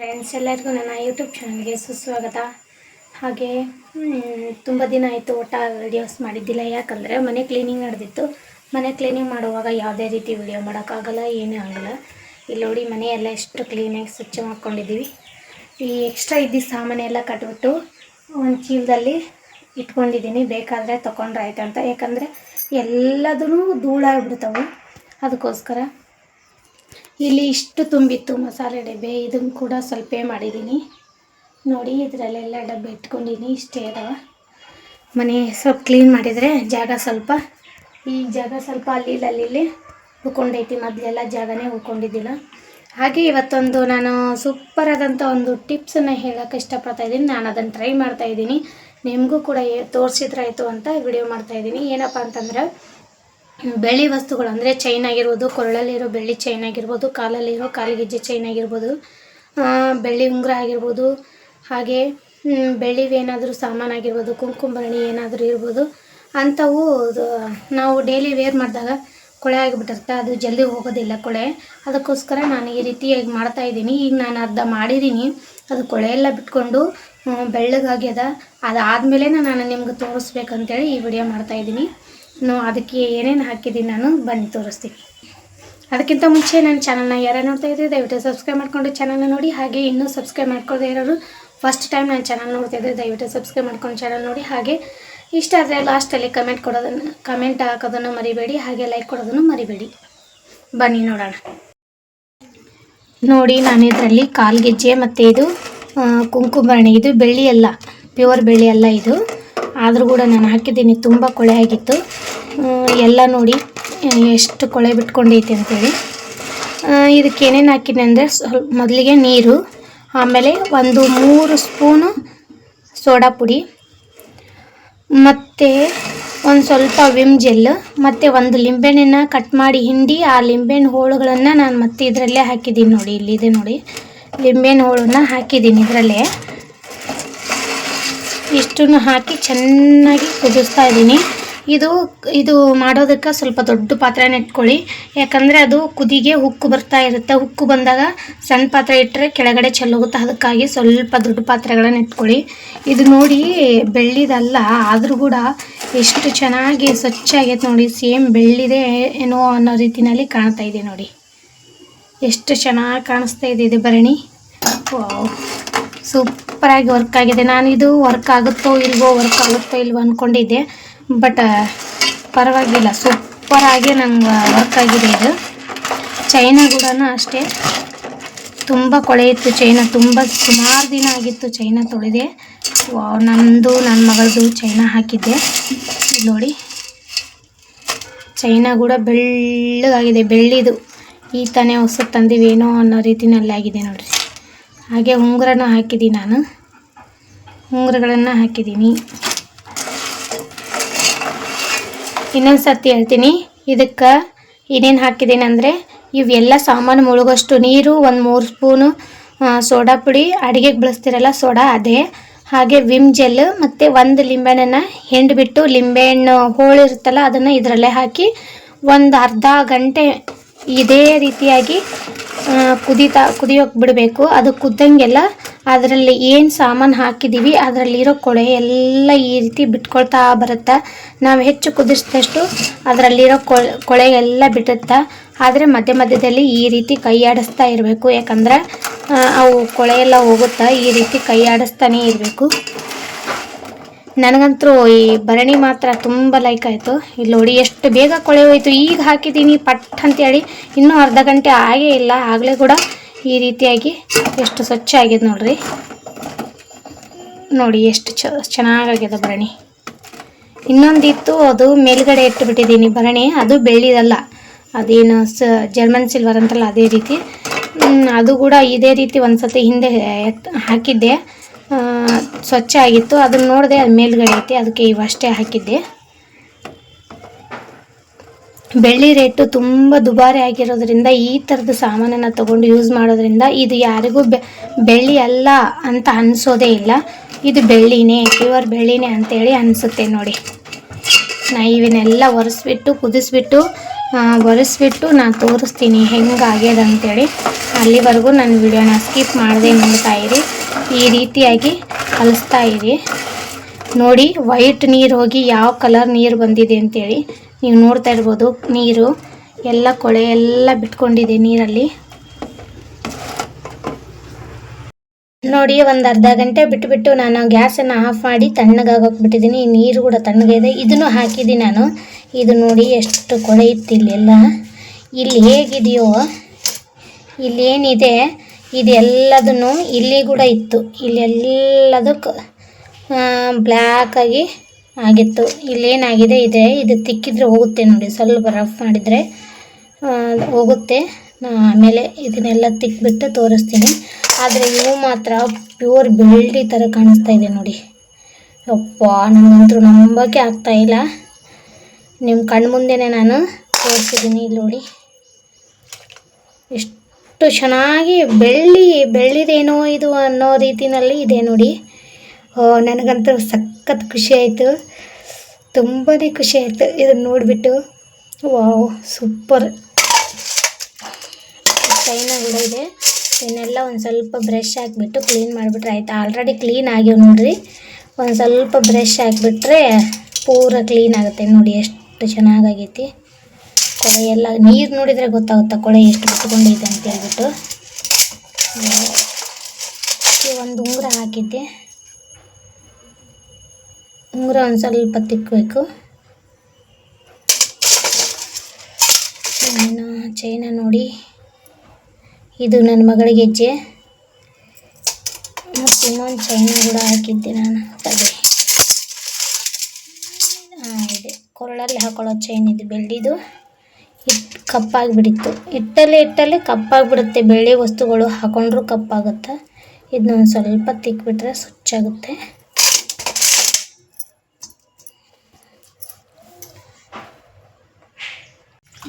Friends ಎಲ್ಲರಿಗೂ ನನ್ನ YouTube ಚಾನಲ್ಗೆ ಸುಸ್ವಾಗತ. ಹಾಗೆ ತುಂಬ ದಿನ ಆಯಿತು ಊಟ ವಿಡಿಯೋಸ್ ಮಾಡಿದ್ದಿಲ್ಲ. ಯಾಕಂದರೆ ಮನೆ ಕ್ಲೀನಿಂಗ್ ನಡೆದಿತ್ತು. ಮನೆ ಕ್ಲೀನಿಂಗ್ ಮಾಡುವಾಗ ಯಾವುದೇ ರೀತಿ ವಿಡಿಯೋ ಮಾಡೋಕ್ಕಾಗಲ್ಲ, ಏನೂ ಆಗಲ್ಲ. ಇಲ್ಲಿ ನೋಡಿ, ಮನೆಯೆಲ್ಲ ಎಷ್ಟು ಕ್ಲೀನಾಗಿ ಸ್ವಚ್ಛ ಮಾಡ್ಕೊಂಡಿದ್ದೀವಿ. ಈ ಎಕ್ಸ್ಟ್ರಾ ಇದ್ದಿದ್ದ ಸಾಮಾನೆಲ್ಲ ಕಟ್ಬಿಟ್ಟು ಒಂದು ಚೀಲದಲ್ಲಿ ಇಟ್ಕೊಂಡಿದ್ದೀನಿ. ಬೇಕಾದರೆ ತೊಗೊಂಡ್ರೆ ಆಯ್ತು ಅಂತ. ಯಾಕಂದರೆ ಎಲ್ಲದೂ ಧೂಳಾಗ್ಬಿಡ್ತಾವೆ. ಅದಕ್ಕೋಸ್ಕರ ಇಲ್ಲಿ ಇಷ್ಟು ತುಂಬಿತ್ತು ಮಸಾಲೆ ಡಬ್ಬೆ. ಇದನ್ನು ಕೂಡ ಸ್ವಲ್ಪೇ ಮಾಡಿದ್ದೀನಿ. ನೋಡಿ, ಇದರಲ್ಲೆಲ್ಲ ಡಬ್ಬೆ ಇಟ್ಕೊಂಡಿನಿ ಇಷ್ಟೇ ಅದಾವ. ಮನೆ ಸ್ವಲ್ಪ ಕ್ಲೀನ್ ಮಾಡಿದರೆ ಜಾಗ ಸ್ವಲ್ಪ. ಈ ಜಾಗ ಸ್ವಲ್ಪ ಅಲ್ಲಿ ಅಲ್ಲಿ ಇಲ್ಲಿ ಉಳ್ಕೊಂಡೈತಿ. ಮೊದಲೆಲ್ಲ ಜಾಗನೇ ಉಳ್ಕೊಂಡಿದ್ದಿಲ್ಲ. ಹಾಗೆ ಇವತ್ತೊಂದು ನಾನು ಸೂಪರ್ ಆದಂಥ ಒಂದು ಟಿಪ್ಸನ್ನು ಹೇಳೋಕೆ ಇಷ್ಟಪಡ್ತಾ ಇದ್ದೀನಿ. ನಾನು ಅದನ್ನು ಟ್ರೈ ಮಾಡ್ತಾ ಇದ್ದೀನಿ. ನಿಮಗೂ ಕೂಡ ತೋರಿಸಿದ್ರಾಯ್ತು ಅಂತ ವಿಡಿಯೋ ಮಾಡ್ತಾ ಇದ್ದೀನಿ. ಏನಪ್ಪ ಅಂತಂದ್ರೆ ಬೆಳ್ಳಿ ವಸ್ತುಗಳು ಅಂದರೆ ಚೈನ್ ಆಗಿರ್ಬೋದು, ಕೊರಳಲ್ಲಿರೋ ಬೆಳ್ಳಿ ಚೈನ್ ಆಗಿರ್ಬೋದು, ಕಾಲಲ್ಲಿರೋ ಕಾಲಿಗೆಜ್ಜೆ ಚೈನ್ ಆಗಿರ್ಬೋದು ಬೆಳ್ಳಿ ಉಂಗುರ ಆಗಿರ್ಬೋದು, ಹಾಗೆ ಬೆಳ್ಳಿವೇನಾದರೂ ಸಾಮಾನು ಆಗಿರ್ಬೋದು ಕುಂಕುಮರಣಿ ಏನಾದರೂ ಇರ್ಬೋದು, ಅಂಥವು ನಾವು ಡೈಲಿ ವೇರ್ ಮಾಡಿದಾಗ ಕೊಳೆ ಆಗಿಬಿಟ್ಟಿರುತ್ತೆ ಅದು ಜಲ್ದಿ ಹೋಗೋದಿಲ್ಲ ಕೊಳೆ. ಅದಕ್ಕೋಸ್ಕರ ನಾನು ಈ ರೀತಿಯಾಗಿ ಮಾಡ್ತಾ ಇದ್ದೀನಿ. ಈಗ ನಾನು ಅರ್ಧ ಮಾಡಿದ್ದೀನಿ. ಅದು ಕೊಳೆ ಎಲ್ಲ ಬಿಟ್ಕೊಂಡು ಬೆಳ್ಳಗಾಗ್ಯದ. ಅದಾದಮೇಲೆ ನಾನು ನಿಮ್ಗೆ ತೋರಿಸ್ಬೇಕಂತೇಳಿ ಈ ವಿಡಿಯೋ ಮಾಡ್ತಾ ಇದ್ದೀನಿ. ನೋ, ಅದಕ್ಕೆ ಏನೇನು ಹಾಕಿದ್ದೀನಿ ನಾನು ಬನ್ನಿ ತೋರಿಸ್ತೀನಿ. ಅದಕ್ಕಿಂತ ಮುಂಚೆ ನನ್ನ ಚಾನಲ್ನ ಯಾರು ನೋಡ್ತಾ ಇದ್ದರೆ, ದಯವಿಟ್ಟು ಸಬ್ಸ್ಕ್ರೈಬ್ ಮಾಡ್ಕೊಂಡು ಚಾನಲ್ನ ನೋಡಿ, ಹಾಗೆ ಇನ್ನೂ ಸಬ್ಸ್ಕ್ರೈಬ್ ಮಾಡ್ಕೊಳ್ದೇ ಇರೋರು ಫಸ್ಟ್ ಟೈಮ್ ನಾನು ಚಾನಲ್ ನೋಡ್ತಾ ಇದ್ದರೆ ದಯವಿಟ್ಟು ಸಬ್ಸ್ಕ್ರೈಬ್ ಮಾಡ್ಕೊಂಡು ಚಾನಲ್ ನೋಡಿ, ಹಾಗೆ ಇಷ್ಟ ಆದರೆ ಲಾಸ್ಟಲ್ಲಿ ಕಮೆಂಟ್ ಕೊಡೋದನ್ನು ಕಮೆಂಟ್ ಹಾಕೋದನ್ನು ಮರಿಬೇಡಿ, ಹಾಗೆ ಲೈಕ್ ಕೊಡೋದನ್ನು ಮರಿಬೇಡಿ. ಬನ್ನಿ ನೋಡೋಣ. ನೋಡಿ, ನಾನು ಇದರಲ್ಲಿ ಕಾಲ್ಗೆಜ್ಜೆ ಮತ್ತು ಇದು ಕುಂಕುಮರಣಿ, ಇದು ಬೆಳ್ಳಿ ಅಲ್ಲ ಪ್ಯೂರ್ ಬೆಳ್ಳಿ ಅಲ್ಲ ಇದು. ಆದರೂ ಕೂಡ ನಾನು ಹಾಕಿದ್ದೀನಿ, ತುಂಬ ಕೊಳೆ ಆಗಿತ್ತು. ಎಲ್ಲ ನೋಡಿ ಎಷ್ಟು ಕೊಳೆ ಬಿಟ್ಕೊಂಡೈತೆ ಅಂತೇಳಿ. ಇದಕ್ಕೆ ಏನೇನು ಹಾಕಿದೆ ಅಂದರೆ ಸ್ವಲ್ಪ ಮೊದಲಿಗೆ ನೀರು, ಆಮೇಲೆ ಒಂದು ಮೂರು ಸ್ಪೂನು ಸೋಡಾ ಪುಡಿ, ಮತ್ತು ಒಂದು ಸ್ವಲ್ಪ ವಿಮ್ ಜೆಲ್, ಮತ್ತು ಒಂದು ಲಿಂಬೆಹಣ್ಣನ್ನು ಕಟ್ ಮಾಡಿ ಹಿಂಡಿ, ಆ ಲಿಂಬೆಹಣ್ಣು ಹೋಳುಗಳನ್ನು ನಾನು ಮತ್ತೆ ಇದರಲ್ಲೇ ಹಾಕಿದ್ದೀನಿ ನೋಡಿ ಇಲ್ಲಿದೆ ನೋಡಿ. ಲಿಂಬೆಹಣ್ಣು ಹೋಳನ್ನು ಹಾಕಿದ್ದೀನಿ ಇದರಲ್ಲೇ. ಇಷ್ಟನ್ನು ಹಾಕಿ ಚೆನ್ನಾಗಿ ಕುದಿಸ್ತಾ ಇದ್ದೀನಿ. ಇದು ಇದು ಮಾಡೋದಕ್ಕೆ ಸ್ವಲ್ಪ ದೊಡ್ಡ ಪಾತ್ರೆನ ಇಟ್ಕೊಳ್ಳಿ. ಯಾಕಂದರೆ ಅದು ಕುದಿಗೆ ಹುಕ್ಕು ಬರ್ತಾ ಇರುತ್ತೆ. ಹುಕ್ಕು ಬಂದಾಗ ಸಣ್ಣ ಪಾತ್ರೆ ಇಟ್ಟರೆ ಕೆಳಗಡೆ ಚೆಲ್ಲೋಗುತ್ತೆ ಅದಕ್ಕಾಗಿ ಸ್ವಲ್ಪ ದೊಡ್ಡ ಪಾತ್ರೆಗಳನ್ನು ಇಟ್ಕೊಳ್ಳಿ. ಇದು ನೋಡಿ ಬೆಳ್ಳಿದಲ್ಲ, ಆದರೂ ಕೂಡ ಎಷ್ಟು ಚೆನ್ನಾಗಿ ಸ್ವಚ್ಛ ಆಗೈತೆ ನೋಡಿ. ಸೇಮ್ ಬೆಳ್ಳಿದೆ ಏನೋ ಅನ್ನೋ ರೀತಿಯಲ್ಲಿ ಕಾಣ್ತಾ ಇದೆ ನೋಡಿ. ಎಷ್ಟು ಚೆನ್ನಾಗಿ ಕಾಣಿಸ್ತಾ ಇದೆ ಇದು ಭರಣಿ. ಸೂಪರಾಗಿ ವರ್ಕ್ ಆಗಿದೆ. ನಾನು ಇದು ವರ್ಕ್ ಆಗುತ್ತೋ ಇಲ್ವೋ, ವರ್ಕ್ ಆಗುತ್ತೋ ಇಲ್ವೋ ಅಂದ್ಕೊಂಡಿದ್ದೆ ಬಟ್ ಪರವಾಗಿಲ್ಲ. ಸೂಪರಾಗಿ ನಂಗೆ ವರ್ಕ್ ಆಗಿದೆ ಇದು. ಚೈನ ಕೂಡ ಅಷ್ಟೇ. ತುಂಬ ಕೊಳೆಯಿತ್ತು ಚೈನಾ ತುಂಬ ಸುಮಾರು ದಿನ ಆಗಿತ್ತು ಚೈನಾ ತೊಳೆದೆ. ನಂದು ನನ್ನ ಮಗಳದು ಚೈನಾ ಹಾಕಿದ್ದೆ. ನೋಡಿ. ಚೈನ ಕೂಡ ಬೆಳ್ಳಗಾಗಿದೆ, ಬೆಳ್ಳಿದು. ಈ ತಾನೇ ಹೊಸ ತಂದಿವೇನೋ ಅನ್ನೋ ರೀತಿನಲ್ಲಿ ಆಗಿದೆ ನೋಡಿರಿ. ಹಾಗೆ ಉಂಗುರನ ಹಾಕಿದ್ದೀನಿ ನಾನು. ಉಂಗುರಗಳನ್ನು ಹಾಕಿದ್ದೀನಿ. ಇನ್ನೊಂದು ಸರ್ತಿ ಹೇಳ್ತೀನಿ. ಇದಕ್ಕೆ ಏನೇನು ಹಾಕಿದ್ದೀನಿ ಅಂದರೆ ಇವೆಲ್ಲ ಸಾಮಾನು ಮುಳುಗೋಷ್ಟು ನೀರು, ಒಂದು ಮೂರು ಸ್ಪೂನು ಸೋಡಾ ಪುಡಿ, ಅಡುಗೆಗೆ ಬಳಸ್ತಿರಲ್ಲ ಸೋಡಾ ಅದೇ. ಹಾಗೆ ವಿಮ್ ಜೆಲ್ ಮತ್ತು ಒಂದು ಲಿಂಬೆಹಣ್ಣನ್ನು ಲಿಂಬೆ ಲಿಂಬೆಹಣ್ಣು ಹೋಳಿರುತ್ತಲ್ಲ ಅದನ್ನು ಇದರಲ್ಲೇ ಹಾಕಿ ಒಂದು ಅರ್ಧ ಗಂಟೆ ಇದೇ ರೀತಿಯಾಗಿ ಕುದೀತಾ, ಕುದಿಯೋಕೆ ಬಿಡಬೇಕು. ಅದು ಕುದ್ದಂಗೆಲ್ಲ ಅದರಲ್ಲಿ ಏನು ಸಾಮಾನು ಹಾಕಿದ್ದೀವಿ ಅದರಲ್ಲಿರೋ ಕೊಳೆ ಎಲ್ಲ ಈ ರೀತಿ ಬಿಟ್ಕೊಳ್ತಾ ಬರುತ್ತೆ. ನಾವು ಹೆಚ್ಚು ಕುದಿಸಿದಷ್ಟು ಅದರಲ್ಲಿರೋ ಕೊಳೆ ಕೊಳೆ ಎಲ್ಲ ಬಿಡುತ್ತೆ ಆದರೆ ಮಧ್ಯ ಮಧ್ಯದಲ್ಲಿ ಈ ರೀತಿ ಕೈ ಆಡಿಸ್ತಾ ಇರಬೇಕು. ಯಾಕಂದ್ರೆ ಅವು ಕೊಳೆ ಎಲ್ಲ ಹೋಗುತ್ತಾ ಈ ರೀತಿ ಕೈ ಆಡಿಸ್ತಾನೇ ಇರಬೇಕು. ನನಗಂತೂ ಈ ಭರಣಿ ಮಾತ್ರ ತುಂಬ ಲೈಕ್ ಆಯಿತು. ಇಲ್ಲಿ ನೋಡಿ ಎಷ್ಟು ಬೇಗ ಕೊಳೆ ಹೋಯಿತು. ಈಗ ಹಾಕಿದ್ದೀನಿ ಪಟ್ ಅಂತೇಳಿ ಇನ್ನೂ ಅರ್ಧ ಗಂಟೆ ಆಗೇ ಇಲ್ಲ. ಆಗಲೇ ಕೂಡ ಈ ರೀತಿಯಾಗಿ ಎಷ್ಟು ಸ್ವಚ್ಛ ಆಗ್ಯದ ನೋಡ್ರಿ. ನೋಡಿ ಎಷ್ಟು ಚ ಚೆನ್ನಾಗಾಗ್ಯದ ಭರಣಿ. ಇನ್ನೊಂದಿತ್ತು ಅದು ಮೇಲ್ಗಡೆ ಇಟ್ಟು ಬಿಟ್ಟಿದ್ದೀನಿ ಭರಣಿ. ಅದು ಬೆಳ್ಳಿದಲ್ಲ. ಅದೇನು ಸ, ಜರ್ಮನ್ ಸಿಲ್ವರ್ ಅಂತಲ್ಲ ಅದೇ ರೀತಿ. ಅದು ಕೂಡ ಇದೇ ರೀತಿ ಒಂದ್ಸತಿ ಹಿಂದೆ ಎತ್- ಹಾಕಿದ್ದೆ. ಸ್ವಚ್ಛ ಆಗಿತ್ತು. ಅದನ್ನ ನೋಡಿದೆ ಅದು ಮೇಲ್ಗಡೆ ಐತಿ. ಅದಕ್ಕೆ ಇವಷ್ಟೇ ಹಾಕಿದ್ದೆ. ಬೆಳ್ಳಿ ರೇಟು ತುಂಬ ದುಬಾರಿ ಆಗಿರೋದ್ರಿಂದ ಈ ಥರದ ಸಾಮಾನನ್ನು ತಗೊಂಡು ಯೂಸ್ ಮಾಡೋದ್ರಿಂದ ಇದು ಯಾರಿಗೂ ಬೆಳ್ಳಿ ಅಲ್ಲ ಅಂತ ಅನಿಸೋದೇ ಇಲ್ಲ. ಇದು ಬೆಳ್ಳಿನೇ ಪ್ಯೂರ್ ಬೆಳ್ಳಿನೇ ಅಂತೇಳಿ ಅನಿಸುತ್ತೆ ನೋಡಿ. ನಾ ಇವನ್ನೆಲ್ಲ ಒರೆಸ್ಬಿಟ್ಟು, ಕುದಿಸ್ಬಿಟ್ಟು ಒರೆಸ್ಬಿಟ್ಟು ನಾನು ತೋರಿಸ್ತೀನಿ ಹೆಂಗಾಗ್ಯದ ಅಂತೇಳಿ. ಅಲ್ಲಿವರೆಗೂ ನನ್ನ ವಿಡಿಯೋನ ಸ್ಕಿಪ್ ಮಾಡದೆ ನೋಡ್ತಾ ಇರಿ. ಈ ರೀತಿಯಾಗಿ ಕಲಿಸ್ತಾ ಇರಿ. ನೋಡಿ, ವೈಟ್ ನೀರು ಹೋಗಿ ಯಾವ ಕಲರ್ ನೀರು ಬಂದಿದೆ ಅಂತೇಳಿ. ನೀವು ನೋಡ್ತಾ ಇರ್ಬೋದು, ನೀರು, ಎಲ್ಲ ಕೊಳೆ ಎಲ್ಲ ಬಿಟ್ಕೊಂಡಿದೆ ನೀರಲ್ಲಿ. ನೋಡಿ, ಒಂದು ಅರ್ಧ ಗಂಟೆ ಬಿಟ್ಟುಬಿಟ್ಟು ನಾನು ಗ್ಯಾಸನ್ನು ಆಫ್ ಮಾಡಿ ತಣ್ಣಗಾಗೋಕೆ ಬಿಟ್ಟಿದ್ದೀನಿ ನೀರು ಕೂಡ ತಣ್ಣಗಿದೆ ಇದನ್ನು ಹಾಕಿದ್ದೀನಿ ನಾನು. ಇದು ನೋಡಿ ಎಷ್ಟು ಕೊಳೆ ಇತ್ತು ಇಲ್ಲೆಲ್ಲ ಇಲ್ಲಿ ಹೇಗಿದೆಯೋ ಇಲ್ಲೇನಿದೆ ಇದೆಲ್ಲದನ್ನು ಇಲ್ಲಿ ಕೂಡ ಇತ್ತು. ಇಲ್ಲೆಲ್ಲದಕ್ಕೂ ಬ್ಲ್ಯಾಕಾಗಿ ಆಗಿತ್ತು. ಇಲ್ಲೇನಾಗಿದೆ, ಇದೆ, ಇದು ತಿಕ್ಕಿದ್ರೆ ಹೋಗುತ್ತೆ ನೋಡಿ. ಸ್ವಲ್ಪ ರಫ್ ಮಾಡಿದರೆ ಹೋಗುತ್ತೆ. ಆಮೇಲೆ ಇದನ್ನೆಲ್ಲ ತಿಕ್ಬಿಟ್ಟು ತೋರಿಸ್ತೀನಿ. ಆದರೆ ಇವು ಮಾತ್ರ ಪ್ಯೂರ್ ಬೆಳ್ಳಿ ಥರ ಕಾಣಿಸ್ತಾ ಇದೆ ನೋಡಿ. ಅಪ್ಪ ನನಗಂತೂ ನಂಬೋಕೆ ಆಗ್ತಾ ಇಲ್ಲ. ನಿಮ್ಮ ಕಣ್ಣು ಮುಂದೆನೇ ನಾನು ತೋರಿಸಿದ್ದೀನಿ ಇಲ್ಲಿ ನೋಡಿ. ಎಷ್ಟು ಚೆನ್ನಾಗಿ ಬೆಳ್ಳಿ, ಬೆಳ್ಳಿದೇನೋ ಇದು ಅನ್ನೋ ರೀತಿಯಲ್ಲಿ ಇದೆ ನೋಡಿ. ನನಗಂತೂ ಸಖತ್ ಖುಷಿ ಆಯಿತು. ತುಂಬಾ ಖುಷಿ ಆಯಿತು ಇದನ್ನು ನೋಡಿಬಿಟ್ಟು. Wow, super. ಚೈನ ಕೂಡ ಇದೆ. ಇನ್ನೆಲ್ಲ ಒಂದು ಸ್ವಲ್ಪ ಬ್ರಷ್ ಹಾಕಿಬಿಟ್ಟು ಕ್ಲೀನ್ ಮಾಡಿಬಿಟ್ರೆ ಆಯಿತು? ಆಲ್ರೆಡಿ ಕ್ಲೀನ್ ಆಗ್ಯಾವ ನೋಡಿರಿ. ಒಂದು ಸ್ವಲ್ಪ ಬ್ರಷ್ ಹಾಕಿಬಿಟ್ರೆ ಪೂರ ಕ್ಲೀನ್ ಆಗುತ್ತೆ. ನೋಡಿ ಎಷ್ಟು ಚೆನ್ನಾಗಾಗೈತಿ. ಕೊಳೆ ಎಲ್ಲ, ನೀರು ನೋಡಿದರೆ ಗೊತ್ತಾಗುತ್ತೆ ಕೊಳೆ ಎಷ್ಟು ಬಿಟ್ಕೊಂಡಿದೆ ಅಂತ ಹೇಳ್ಬಿಟ್ಟು. ಒಂದು ಉಂಗುರ ಹಾಕಿದ್ದೆ. ಉಂಗುರ ಒಂದು ಸ್ವಲ್ಪ ತಿಕ್ಕಬೇಕು ಇನ್ನು ಚೈನ ನೋಡಿ. ಇದು ನನ್ನ ಮಗಳಿಗೆ ಹೆಜ್ಜೆ. ಮತ್ತು ಇನ್ನೊಂದು ಚೈನ ಕೂಡ ಹಾಕಿದ್ದೆ ನಾನು. ತಲೆ ಇದೆ. ಕೊರಳಲ್ಲಿ ಹಾಕೊಳ್ಳೋ ಚೈನ್ ಇದು ಬೆಳ್ಳಿದು. ಹಿಟ್ಟು ಕಪ್ಪಾಗಿಬಿಡಿತ್ತು ಇಟ್ಟಲ್ಲಿ ಇಟ್ಟಲ್ಲಿ ಕಪ್ಪಾಗಿಬಿಡುತ್ತೆ. ಬೆಳ್ಳಿ ವಸ್ತುಗಳು ಹಾಕೊಂಡ್ರೂ ಕಪ್ಪಾಗುತ್ತೆ. ಇದನ್ನೊಂದು ಸ್ವಲ್ಪ ತಿಕ್ಬಿಟ್ರೆ ಸ್ವಚ್ಛಾಗುತ್ತೆ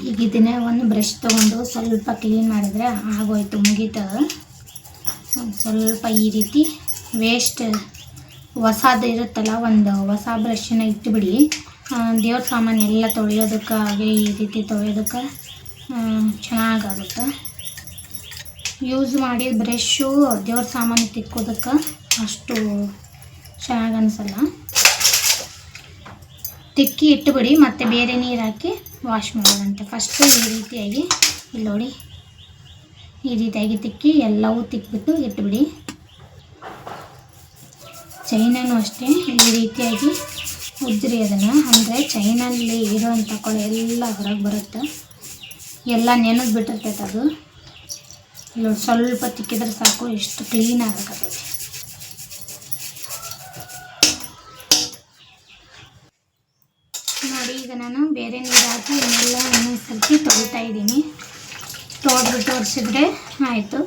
ಈಗ ಇದನ್ನೇ ಒಂದು ಬ್ರಷ್ ತೊಗೊಂಡು ಸ್ವಲ್ಪ ಕ್ಲೀನ್ ಮಾಡಿದರೆ ಆಗೋಯ್ತು, ಮುಗೀತು. ಸ್ವಲ್ಪ ಈ ರೀತಿ ವೇಸ್ಟ್ ಹೊಸದು ಇರುತ್ತಲ್ಲ, ಒಂದು ಹೊಸ ಬ್ರಷನ್ನ ಇಟ್ಟುಬಿಡಿ ದೇವ್ರ ಸಾಮಾನು ಎಲ್ಲ ತೊಳೆಯೋದಕ್ಕೆ ಹಾಗೆ ಈ ರೀತಿ ತೊಳೆಯೋದಕ್ಕೆ ಚೆನ್ನಾಗಾಗುತ್ತೆ. ಯೂಸ್ ಮಾಡಿದ ಬ್ರಷ್ಷು ದೇವ್ರ ಸಾಮಾನು ತಿಕ್ಕೋದಕ್ಕೆ ಅಷ್ಟು ಚೆನ್ನಾಗಿ ಅನಿಸಲ್ಲ. ತಿಕ್ಕಿ ಇಟ್ಟುಬಿಡಿ, ಮತ್ತೆ ಬೇರೆ ನೀರು ಹಾಕಿ ವಾಶ್ ಮಾಡೋದಂತೆ ಫಸ್ಟು ಈ ರೀತಿಯಾಗಿ, ಇಲ್ಲಿ ನೋಡಿ. ಈ ರೀತಿಯಾಗಿ ತಿಕ್ಕಿ ಎಲ್ಲವೂ ತಿಕ್ಬಿಟ್ಟು ಇಟ್ಬಿಡಿ. ಚೈನನ್ನು ಅಷ್ಟೇ. ಈ ರೀತಿಯಾಗಿ ಉದ್ರಿ ಅದನ್ನು. ಅಂದರೆ ಚೈನಲ್ಲಿ ಇರೋವಂಥ ಕೊಳೆ ಎಲ್ಲ ಹೊರಗೆ ಬರುತ್ತೆ. ಎಲ್ಲ ನೆನೆದು ಬಿಟ್ಟಿರ್ತೈತೆ ಅದು. ಇಲ್ಲಿ ಸ್ವಲ್ಪ ತಿಕ್ಕಿದ್ರೆ ಸಾಕು, ಎಷ್ಟು ಕ್ಲೀನ್ ಆಗಕತ್ತೈತಿ ನೋಡಿ ಈಗ ನಾನು ಬೇರೆ ನೀರು ಹಾಕಿ ಇವನ್ನೆಲ್ಲ ಸರ್ತಿ ತೊಳಿತಾ ಇದ್ದೀನಿ. ತೋಡ್ಬಿಟ್ಟು ತೋರಿಸಿದ್ರೆ ಆಯಿತು.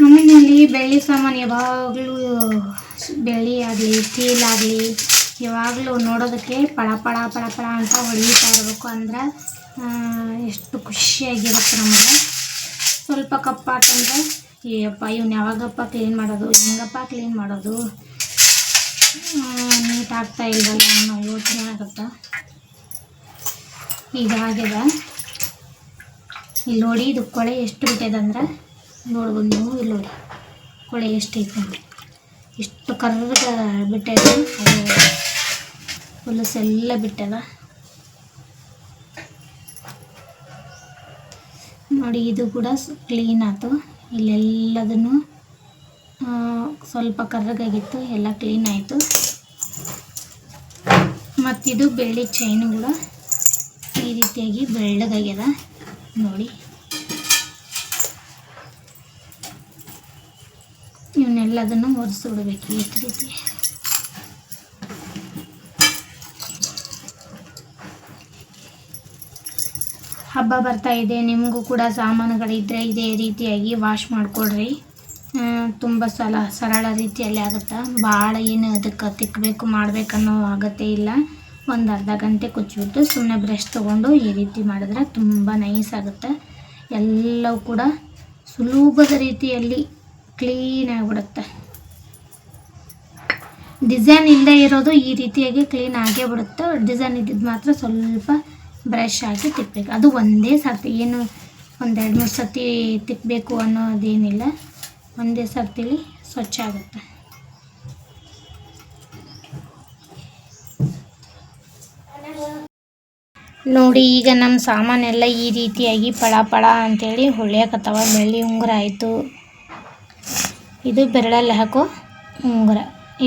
ನಮ್ಮಲ್ಲಿ ಬೆಳ್ಳಿ ಸಾಮಾನು ಯಾವಾಗಲೂ ಬೆಳ್ಳಿ ಆಗಲಿ ಸ್ಟೀಲ್ ಆಗಲಿ, ಯಾವಾಗಲೂ ನೋಡೋದಕ್ಕೆ ಪಳ ಪಳ ಪಳ ಪಳ ಅಂತ ಹೊಳಿತಾ ಇರಬೇಕು ಅಂದ್ರೆ ಎಷ್ಟು ಖುಷಿಯಾಗಿರುತ್ತೆ ನಮಗೆ. ಸ್ವಲ್ಪ ಕಪ್ಪಾತಂದ್ರೆ ಏಯಪ್ಪ ಇವ್ನು ಯಾವಾಗಪ್ಪ ಕ್ಲೀನ್ ಮಾಡೋದು? ಹೆಂಗಪ್ಪ ಕ್ಲೀನ್ ಮಾಡೋದು? ನೀಟ್ ಆಗ್ತಾ ಇಲ್ವಲ್ಲ? ಅನ್ನೋ ಯೋಚನೆ ಆಗುತ್ತೆ ಈಗ ಆಗ್ಯದ ಇಲ್ಲಿ ನೋಡಿ, ಇದು ಕೊಳೆ ಎಷ್ಟು ಬಿಟ್ಟಿದೆ ಅಂದ್ರೆ? ನೋಡ್ಬೋದು ನೀವು ಇಲ್ಲಿ ನೋಡಿ. ಕೊಳೆ ಎಷ್ಟು ಐತೆ ಅಂತ. ಎಷ್ಟು ಕರ್ರಗ ಬಿಟ್ಟೈತೆ. ಹೊಲಸೆಲ್ಲ ಬಿಟ್ಟದ. ನೋಡಿ, ಇದು ಕೂಡ ಕ್ಲೀನ್ ಆಯ್ತು ಇಲ್ಲೆಲ್ಲದನ್ನು ಸ್ವಲ್ಪ ಕರ್ರಗಾಗಿತ್ತು, ಎಲ್ಲ ಕ್ಲೀನ್ ಆಯಿತು. ಮತ್ತಿದು ಬೆಳ್ಳಿ ಚೈನು ಕೂಡ ಈ ರೀತಿಯಾಗಿ ಬೆಳ್ಳಗಾಗ್ಯದ, ನೋಡಿ. ಇವನ್ನೆಲ್ಲದನ್ನು ಒರೆಸಿ ಬಿಡಬೇಕು ಈ ರೀತಿ. ಹಬ್ಬ ಬರ್ತಾ ಇದೆ, ನಿಮಗೂ ಕೂಡ ಸಾಮಾನುಗಳಿದ್ದರೆ ಇದೇ ರೀತಿಯಾಗಿ ವಾಶ್ ಮಾಡಿಕೊಡ್ರಿ. ತುಂಬ ಸಲ, ಸರಳ ರೀತಿಯಲ್ಲಿ ಆಗುತ್ತೆ? ಭಾಳ ಏನು ಅದಕ್ಕೆ ತಿಕ್ಕಬೇಕು ಮಾಡಬೇಕನ್ನೋ ಆಗತ್ತೇ ಇಲ್ಲ. ಒಂದು ಅರ್ಧ ಗಂಟೆ ಕುಚ್ಚಿಬಿಟ್ಟು ಸುಮ್ಮನೆ ಬ್ರಷ್ ತೊಗೊಂಡು ಈ ರೀತಿ ಮಾಡಿದ್ರೆ ತುಂಬ ನೈಸ್ ಆಗುತ್ತೆ. ಎಲ್ಲವೂ ಕೂಡ ಸುಲಭದ ರೀತಿಯಲ್ಲಿ ಕ್ಲೀನ್ ಆಗಿಬಿಡುತ್ತೆ. ಡಿಸೈನ್ ಇಲ್ಲದೆ ಇರೋದು ಈ ರೀತಿಯಾಗಿ ಕ್ಲೀನ್ ಆಗೇ ಬಿಡುತ್ತೆ ಡಿಸೈನ್ ಇದ್ದಿದ್ದು ಮಾತ್ರ ಸ್ವಲ್ಪ ಬ್ರಷ್ ಹಾಕಿ ತಿಕ್ಕಬೇಕು ಅದು ಒಂದೇ ಸರ್ತಿ, ಏನು ಒಂದೆರಡು ಮೂರು ಸರ್ತಿ ತಿಕ್ಕಬೇಕು ಅನ್ನೋದೇನಿಲ್ಲ ಒಂದೇ ಸರ್ತಿಲಿ ಸ್ವಚ್ಛ ಆಗುತ್ತೆ. ನೋಡಿ, ಈಗ ನಮ್ಮ ಸಾಮಾನೆಲ್ಲ ಈ ರೀತಿಯಾಗಿ ಪಳ ಪಳ ಅಂತೇಳಿ ಹೊಳ್ಯಾಕತ್ತವ. ಬೆಳ್ಳಿ ಉಂಗುರ ಆಯಿತು. ಇದು ಬೆರಳಲ್ಲಿ ಹಾಕೋ ಉಂಗುರ.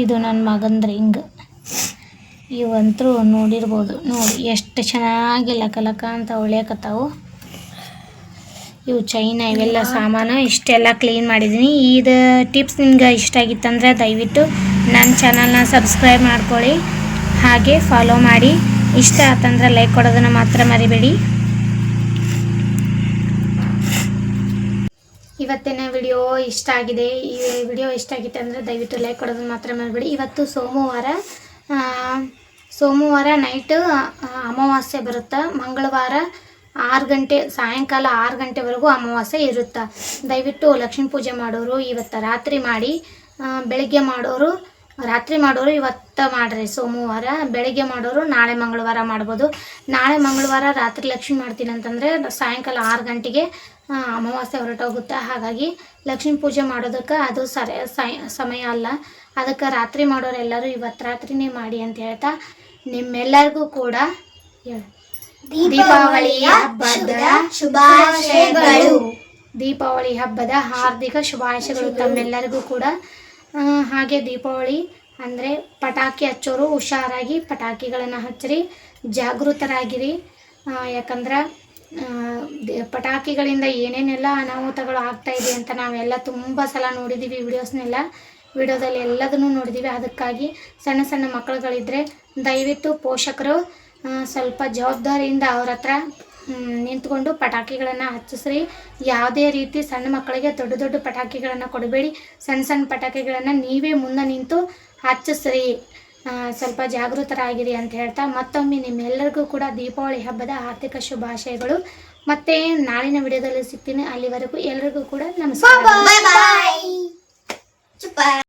ಇದು ನನ್ನ ಮಗಂದು ರಿಂಗ್ ಇವಂತರೂ ನೋಡಿರ್ಬೋದು. ನೋಡಿ, ಎಷ್ಟು ಚೆನ್ನಾಗಿ ಲಕ ಲಕ ಅಂತ ಹೊಳ್ಯಾಕತ್ತಾವು. ಇವು ಚೈನ ಇವೆಲ್ಲ ಸಾಮಾನು, ಇಷ್ಟೆಲ್ಲ ಕ್ಲೀನ್ ಮಾಡಿದ್ದೀನಿ ಇದು ಟಿಪ್ಸ್ ನಿಮ್ಗೆ ಇಷ್ಟ ಆಗಿತ್ತಂದ್ರೆ ದಯವಿಟ್ಟು ನನ್ನ ಚಾನಲ್ನ ಸಬ್ಸ್ಕ್ರೈಬ್ ಮಾಡ್ಕೊಳ್ಳಿ. ಹಾಗೆ ಫಾಲೋ ಮಾಡಿ. ಇಷ್ಟ ಆತಂದ್ರೆ ಲೈಕ್ ಕೊಡೋದನ್ನು ಮಾತ್ರ ಮರಿಬೇಡಿ. ಇವತ್ತಿನ ವಿಡಿಯೋ ಇಷ್ಟ ಆಗಿದೆ. ಈ ವಿಡಿಯೋ ಇಷ್ಟ ಆಗಿತ್ತು ಅಂದರೆ ದಯವಿಟ್ಟು ಲೈಕ್ ಕೊಡೋದನ್ನು ಮಾತ್ರ ಮರಿಬೇಡಿ. ಇವತ್ತು ಸೋಮವಾರ ಸೋಮವಾರ ನೈಟ್ ಅಮಾವಾಸ್ಯೆ ಬರುತ್ತೆ. ಮಂಗಳವಾರ ಆರು ಗಂಟೆ, ಸಾಯಂಕಾಲ ಆರು ಗಂಟೆವರೆಗೂ ಅಮಾವಾಸ್ಯೆ ಇರುತ್ತೆ. ದಯವಿಟ್ಟು ಲಕ್ಷ್ಮೀ ಪೂಜೆ ಮಾಡೋರು ಇವತ್ತು ರಾತ್ರಿ ಮಾಡಿ ಬೆಳಗ್ಗೆ ಮಾಡೋರು, ರಾತ್ರಿ ಮಾಡೋರು ಇವತ್ತು ಮಾಡ್ರಿ ಸೋಮವಾರ. ಬೆಳಗ್ಗೆ ಮಾಡೋರು ನಾಳೆ ಮಂಗಳವಾರ ಮಾಡ್ಬೋದು. ನಾಳೆ ಮಂಗಳವಾರ ರಾತ್ರಿ ಲಕ್ಷ್ಮಿ ಮಾಡ್ತೀನಿ ಅಂತಂದರೆ ಸಾಯಂಕಾಲ ಆರು ಗಂಟೆಗೆ ಅಮಾವಾಸ್ಯೆ ಹೊರಟೋಗುತ್ತೆ. ಹಾಗಾಗಿ ಲಕ್ಷ್ಮೀ ಪೂಜೆ ಮಾಡೋದಕ್ಕೆ ಅದು ಸರಿ ಸಮಯ ಅಲ್ಲ. ಅದಕ್ಕೆ ರಾತ್ರಿ ಮಾಡೋರೆಲ್ಲರೂ ಇವತ್ತು ರಾತ್ರಿನೇ ಮಾಡಿ ಅಂತ ಹೇಳ್ತಾ ನಿಮ್ಮೆಲ್ಲರಿಗೂ ಕೂಡ ದೀಪಾವಳಿ ದೀಪಾವಳಿಯ ಹಬ್ಬದ ಶುಭಾಶಯಗಳು. ದೀಪಾವಳಿ ಹಬ್ಬದ ಹಾರ್ದಿಕ ಶುಭಾಶಯಗಳು ತಮ್ಮೆಲ್ಲರಿಗೂ ಕೂಡ. ಹಾಗೆ ದೀಪಾವಳಿ ಅಂದರೆ ಪಟಾಕಿ ಹಚ್ಚೋರು ಹುಷಾರಾಗಿ ಪಟಾಕಿಗಳನ್ನು ಹಚ್ಚಿರಿ ಜಾಗೃತರಾಗಿರಿ. ಯಾಕಂದ್ರೆ ಪಟಾಕಿಗಳಿಂದ ಏನೇನೆಲ್ಲ ಅನಾಹುತಗಳು ಆಗ್ತಾಯಿದೆ ಇದೆ ಅಂತ ನಾವೆಲ್ಲ ತುಂಬ ಸಲ ನೋಡಿದ್ದೀವಿ ವಿಡಿಯೋಸ್ನೆಲ್ಲ. ವಿಡಿಯೋದಲ್ಲಿ ಎಲ್ಲದನ್ನು ನೋಡಿದ್ದೀವಿ ಅದಕ್ಕಾಗಿ ಸಣ್ಣ ಸಣ್ಣ ಮಕ್ಕಳುಗಳಿದ್ದರೆ ದಯವಿಟ್ಟು ಪೋಷಕರು ಸ್ವಲ್ಪ ಜವಾಬ್ದಾರಿಯಿಂದ ಅವ್ರ ಹತ್ರ ನಿಂತ್ಕೊಂಡು ಪಟಾಕಿಗಳನ್ನು ಹಚ್ಚಿಸ್ರಿ. ಯಾವುದೇ ರೀತಿ ಸಣ್ಣ ಮಕ್ಕಳಿಗೆ ದೊಡ್ಡ ದೊಡ್ಡ ಪಟಾಕಿಗಳನ್ನು ಕೊಡಬೇಡಿ. ಸಣ್ಣ ಸಣ್ಣ ಪಟಾಕಿಗಳನ್ನು ನೀವೇ ಮುಂದೆ ನಿಂತು ಹಚ್ಚಿಸ್ರಿ. ಸ್ವಲ್ಪ ಜಾಗೃತರಾಗಿರಿ ಅಂತ ಹೇಳ್ತಾ ಮತ್ತೊಮ್ಮೆ ನಿಮ್ಮೆಲ್ಲರಿಗೂ ಕೂಡ ದೀಪಾವಳಿ ಹಬ್ಬದ ಆರ್ಥಿಕ ಶುಭಾಶಯಗಳು. ಮತ್ತೆ ನಾಳಿನ ವಿಡಿಯೋದಲ್ಲಿ ಸಿಗ್ತೀನಿ. ಅಲ್ಲಿವರೆಗೂ ಎಲ್ಲರಿಗೂ ಕೂಡ ನಮಸ್ಕಾರ.